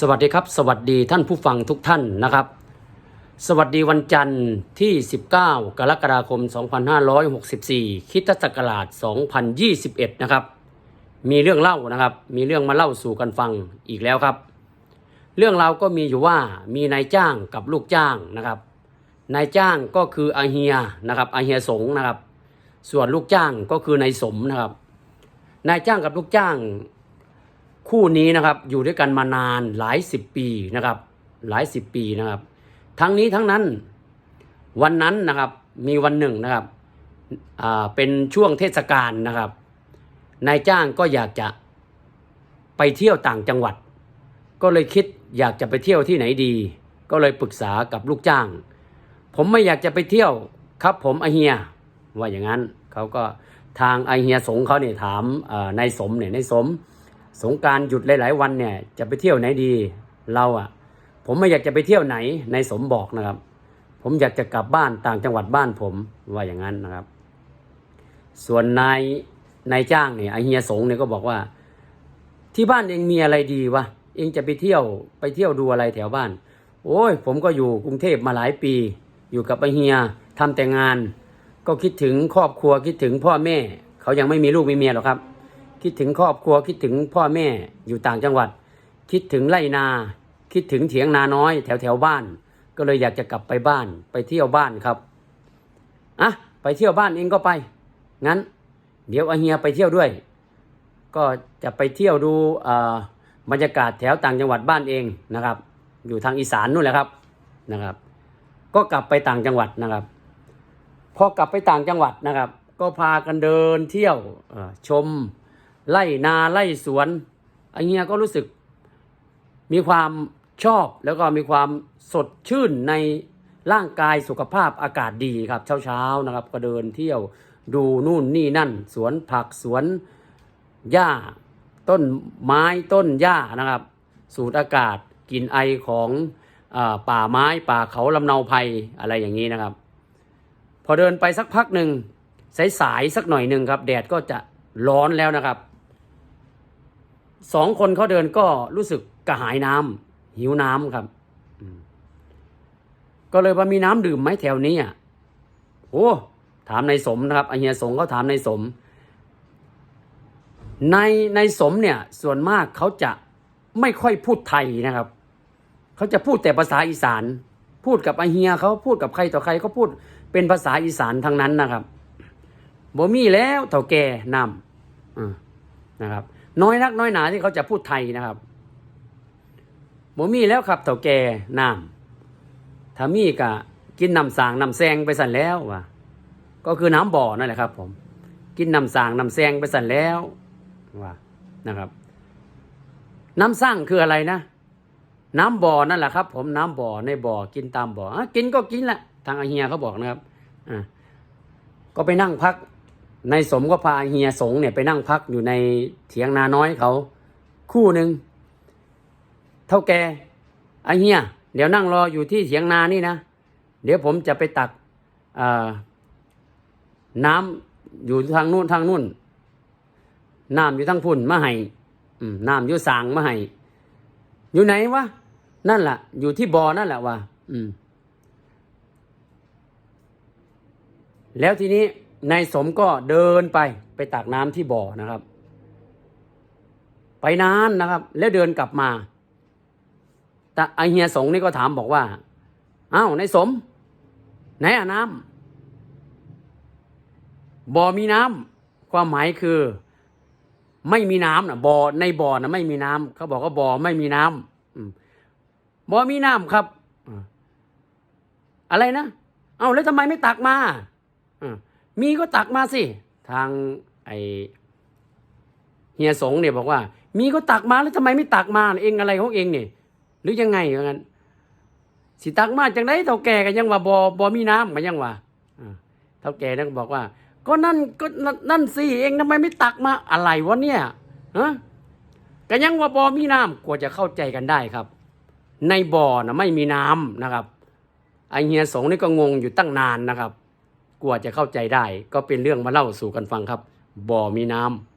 สวัสดีครับ สวัสดีท่านผู้ฟังทุกท่านนะครับ สวัสดีวันจันทร์ที่ 19 กรกฎาคม 2564คริสตศักราช 2021 นะครับ มีเรื่องเล่านะครับ มีเรื่องมาเล่าสู่กันฟังอีกแล้วครับ เรื่องราวก็มีอยู่ว่ามีนายจ้างกับลูกจ้างนะครับ นายจ้างก็คืออาเฮียนะครับอาเฮียสงนะครับ ส่วนลูกจ้างก็คือนายสมนะครับ นายจ้างกับลูกจ้าง คู่นี้นะครับอยู่ด้วยกันมานานหลายสิบปีนะครับ หลายสิบปีนะครับ ทั้งนี้ทั้งนั้นวันนั้นนะครับมีวันหนึ่งนะครับเป็นช่วงเทศกาลนะครับนายจ้างก็อยากจะไปเที่ยวต่างจังหวัด ก็เลยคิดอยากจะไปเที่ยวที่ไหนดี ก็เลยปรึกษากับลูกจ้าง ผมไม่อยากจะไปเที่ยวครับผมอเฮียว่าอย่างนั้นเขาก็ทางอเฮียสงเขาเนี่ยถามนายสมเนี่ยนายสม สงการหยุดหลาย ๆ วันเนี่ยจะไปเที่ยวไหนดี เราอะผมไม่อยากจะไปเที่ยวไหนในสมบอกนะครับ ผมอยากจะกลับบ้านต่างจังหวัดบ้านผมว่าอย่างนั้นนะครับ ส่วนนายนายจ้างเนี่ยไอเฮียสงเนี่ยก็บอกว่า ที่บ้านเองมีอะไรดีวะเองจะไปเที่ยวไปเที่ยวดูอะไรแถวบ้าน โอ้ย ผมก็อยู่กรุงเทพมาหลายปี อยู่กับไอเฮียทำแต่งาน ก็คิดถึงครอบครัวคิดถึงพ่อแม่ เขายังไม่มีลูกมีเมียหรอกครับ คิดถึงครอบครัวคิดถึงพ่อแม่อยู่ต่างจังหวัด คิดถึงไรนา คิดถึงเถียงนาน้อยแถวแถวบ้าน ก็เลยอยากจะกลับไปบ้าน ไปเที่ยวบ้านครับอะไปเที่ยวบ้านเองก็ไป งั้น เดี๋ยวอาเฮียไปเที่ยวด้วย ก็จะไปเที่ยวดูบรรยากาศแถวต่างจังหวัดบ้านเองนะครับ อยู่ทางอีสานนู่นแหละครับนะครับ ก็กลับไปต่างจังหวัดนะครับพอกลับไปต่างจังหวัดนะครับ ก็พากันเดินเที่ยวชม ไล่นาไล่สวนไอเฮียก็รู้สึกมีความชอบแล้วก็มีความสดชื่นในร่างกายสุขภาพอากาศดีครับเช้าๆนะครับ ก็เดินเที่ยวดูนู่นนี่นั่น สวนผักสวนหญ้า ต้นไม้ต้นหญ้านะครับ สูดอากาศกลิ่นไอของอป่าไม้ป่าเขาลำเนาภัยอะไรอย่างนี้นะครับ พอเดินไปสักพักหนึ่งสายๆสักหน่อยหนึ่งครับ แดดก็จะร้อนแล้วนะครับ สองคนเขาเดินก็รู้สึกกระหายน้ำหิวน้ำครับก็เลยว่ามีน้ำดื่มไหมแถวนี้อะโอ้ถามนายสมนะครับอเฮียสงเขาถามนายสมในในสมเนี่ยส่วนมากเขาจะไม่ค่อยพูดไทยนะครับ เขาจะพูดแต่ภาษาอีสาน พูดกับอเฮียเขาพูดกับใครต่อใครเขาพูดเป็นภาษาอีสานทั้งนั้นนะครับบ่มีแล้วเถ่าแก่นำอ่านะครับ น้อยนักน้อยหนาที่เขาจะพูดไทยนะครับบ่มีแล้วครับเถ่าแก่น้ำถ้ามีก็กินน้ำสางน้ำแซงไปสั่นแล้วว่ะก็คือน้ำบ่อนั่นแหละครับ ผม กินน้ำสางน้ำแซงไปสั่นแล้วว่านะครับ น้ำสร้างคืออะไรนะ น้ำบ่อนั่นแหละครับ ผมน้ำบ่อในบ่อกินตามบ่ออกินก็กินแหละทางอาเฮียเขาบอกนะครับอ่าก็ไปนั่งพัก ในสมก็พาเฮียสงเนี่ยไปนั่งพักอยู่ในเถียงนาน้อยเขา คู่หนึ่งเท่าแกอเฮียเดี๋ยวนั่งรออยู่ที่เถียงนานี่นะ เดี๋ยวผมจะไปตักน้ำอยู่ทางนู่นทางนู่นน้ำอยู่ทางพุ่นมาให้น้ำอยู่สางมาให้อยู่ไหนวะนั่นแหละอยู่ที่บ่อนั่นแหละวะแล้วทีนี้ นายสมก็เดินไปไปตักน้ำที่บ่อนะครับ ไปนานนะครับ แล้วเดินกลับมา แต่ไอเฮียสงนี่ก็ถามบอกว่าอ้าวนายสม ไหนอะน้ำบ่อมีน้ำความหมายคือ ไม่มีน้ำนะบ่อในบ่อนะไม่มีน้ำเขาบอกว่าบ่อไม่มีน้ำอืมบ่อมีน้ำครับ อะไรนะ เอาแล้วทำไมไม่ตักมา มีก็ตักมาสิ ทางไอเฮียสงเนี่ยบอกว่า มีก็ตักมาแล้วทำไมไม่ตักมาเองอะไรของเองเนี่ยหรือยังไงอย่างนั้นสิตักมาจังไดเท่าแก่กันยังว่าบ่อบ่มีน้ำกันยังว่าอ่าเท่าแก่นั่นก็บอกว่า ก็นั่นก็นั่นสิเองทำไมไม่ตักมาอะไรวะเนี่ยฮะก็ยังว่าบ่อมีน้ำกว่าจะเข้าใจกันได้ครับ ในบ่อนะไม่มีน้ำนะครับไอเฮียสงนี่ก็งงอยู่ตั้งนานนะครับ กลัวจะเข้าใจได้ ก็เป็นเรื่องมาเล่าสู่กันฟังครับ บ่อมีน้ำ